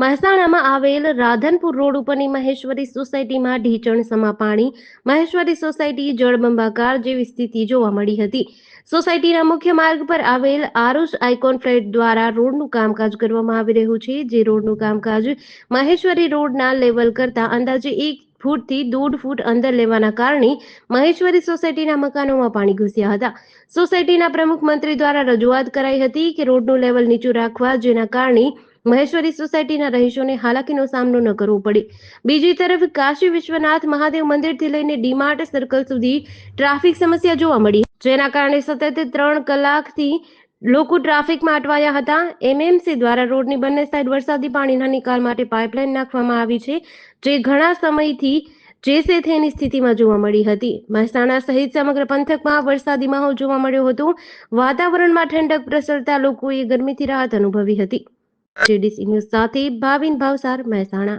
મહેસાણામાં આવેલ રાધનપુર રોડ ઉપરની મહેશ્વરી સોસાયટીમાં ઢીચણ સમા પાણી, મહેશ્વરી સોસાયટી જળબંબાકાર જેવી સ્થિતિ જોવા મળી હતી. સોસાયટીના મુખ્ય માર્ગ પર આવેલ આરુષ આઇકોન ફ્લેટ દ્વારા રોડનું કામકાજ કરવામાં આવી રહ્યું છે, જે રોડનું કામકાજ મહેશ્વરી રોડના લેવલ કરતા અંદાજે એક ફૂટથી દોઢ ફૂટ અંદર લેવાના કારણે મહેશ્વરી સોસાયટીના મકાનોમાં પાણી ઘૂસ્યા હતા. સોસાયટીના પ્રમુખ મંત્રી દ્વારા રજૂઆત કરાઈ હતી કે રોડનું લેવલ નીચું રાખવા જેના કારણે મહેશ્વરી સોસાયટીના રહીશોને હાલાકીનો સામનો ન કરવો પડે. બીજી તરફ કાશી વિશ્વનાથ મહાદેવ મંદિરથી લઈને ડીમાર્ટ સર્કલ સુધી ટ્રાફિક સમસ્યા જોવા મળી. જેના કારણે સતત ત્રણ કલાકથી લોકો ટ્રાફિકમાં અટવાયા હતા. એમએમસી દ્વારા રોડની બંને સાઈડ વરસાદી પાણીના નિકાલ માટે પાઇપલાઇન નાખવામાં આવી છે, જે ઘણા સમયથી જેસે થેની સ્થિતિમાં જોવા મળી હતી. મહેસાણા સહિત સમગ્ર પંથકમાં વરસાદી માહોલ જોવા મળ્યો હતો. વાતાવરણમાં ઠંડક પ્રસરતા લોકોએ ગરમીથી રાહત અનુભવી હતી. જેડીસી ન્યૂઝ સાથે ભાવિન ભાવસાર મહેસાણા.